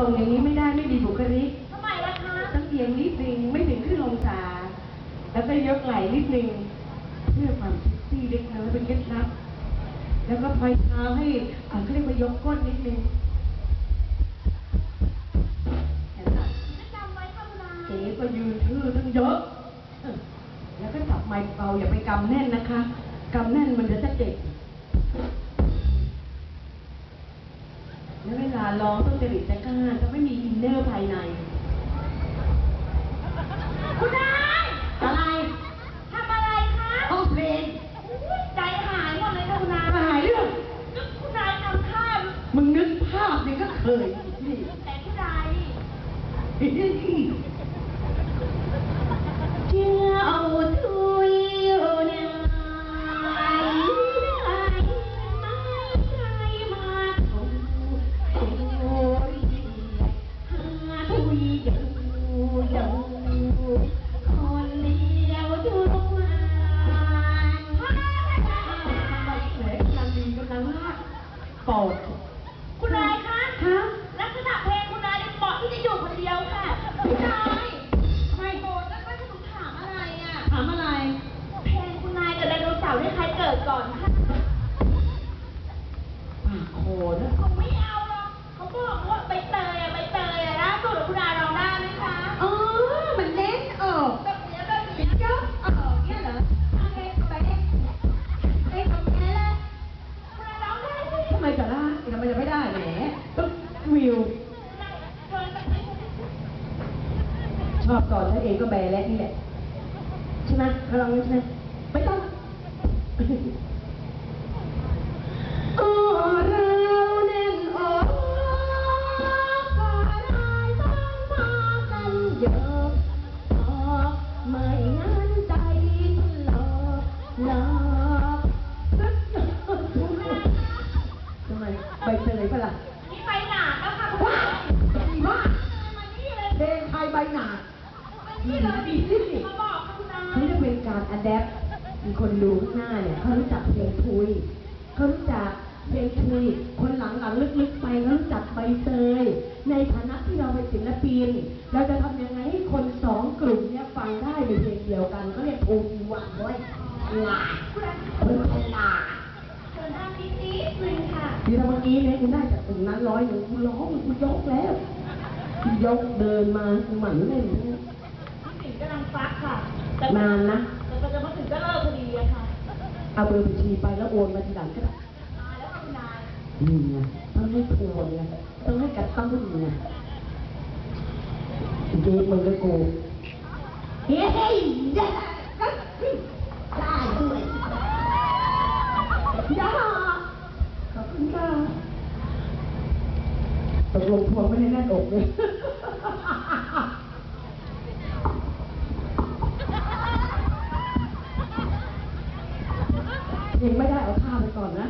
รงๆอย่างนี้ไม่ได้ไม่ดีบุคลิกทำไมล่ะคะต้องเอียงนิดนึงไม่ถึงขึ้นลงศาแล้วก็ยกไหล่นิดนึงเพื่อความเซ็กซี่เล็กน้อยเป็นเคล็ดลับ แล้วก็พลอยเท้าให้อ่าเขาเรียกว่ายกก้นนิดนึงเห็นปะจำไว้ค่ะคุณนายเอ๋ก็ยืนทื่อตั้งเยอะเออแล้วก็จับไมค์เบาอย่าไปกำแน่นนะคะกำแน่นมันจะจะเจ็บ ร้องต้องจริตจักร้านต้องไม่มีอินเนอร์ภายใน คุณนายอะไรทำอะไรคะห้องเพลงอุ๊ยใจหายหมดเลยค่ะคุณนายหายเรื่องก็คุณนายทำท่ามึงนึกภาพนี่ก็เคยนี่แต่คุณนายนี่เจ้าทุ ปอดคุณนายคะฮะลักษณะเพลงคุณนายเนี่ยเหมาะที่จะอยู่คนเดียวค่ะคุณนายไม่โกรธแล้วก็จะถามอะไรอะ ถามอะไร เพลงคุณนายกับไดโนเสาร์เนี่ยใครเกิดก่อนคะ วิว ชอบก่อนฉันเองก็แบร์และนี่แหละ ใช่ไหมเราลองใช่ไหมไม่ต้องโอ้เราแน่นอกก็ได้ต้องมากันเยอะออกไม่งั้นใจหลอกหลอกทำไมใบเตยปะล่ะ นี่เลยมาบอกค่ะคุณนายเขาจะเป็นการอัดแอปมีคนดูข้างหน้าเนี่ยเขารู้จักเพลงทุยเขารู้จักเพลงทุยคนหลังๆลึกๆไปเขารู้จักใบเตยในฐานะที่เราเป็นศิลปินเราจะทำยังไงให้คนสองกลุ่มเนี่ยฟังได้ในเพลงเดียวกันเขาเรียกทูอีวันด้วยลาคุณนายเออลาเชิญด้านนี้นิดนึงค่ะทีละเมื่อกี้เนี่ยกูได้จากตรงนั้นร้อยหนึ่งกูร้องกูยกแล้วกูยกเดินมากูหมันเล่น นานนะ แต่พอจะมาถึงก็เลิกพอดีอะค่ะเอาเบอร์บัญชีไปแล้วโอนมาทีหลังก็ได้มาแล้วค่ะคุณนายนี่ไงต้องให้ทวนไงต้องให้กระตุ้นไงเจ๊มึงก็กูเฮ้ยได้ได้ด้วยย่าขอบคุณค่ะตกลงทวงไม่ได้แน่นอกเลย ยังไม่ได้เอาผ้าไปก่อนนะ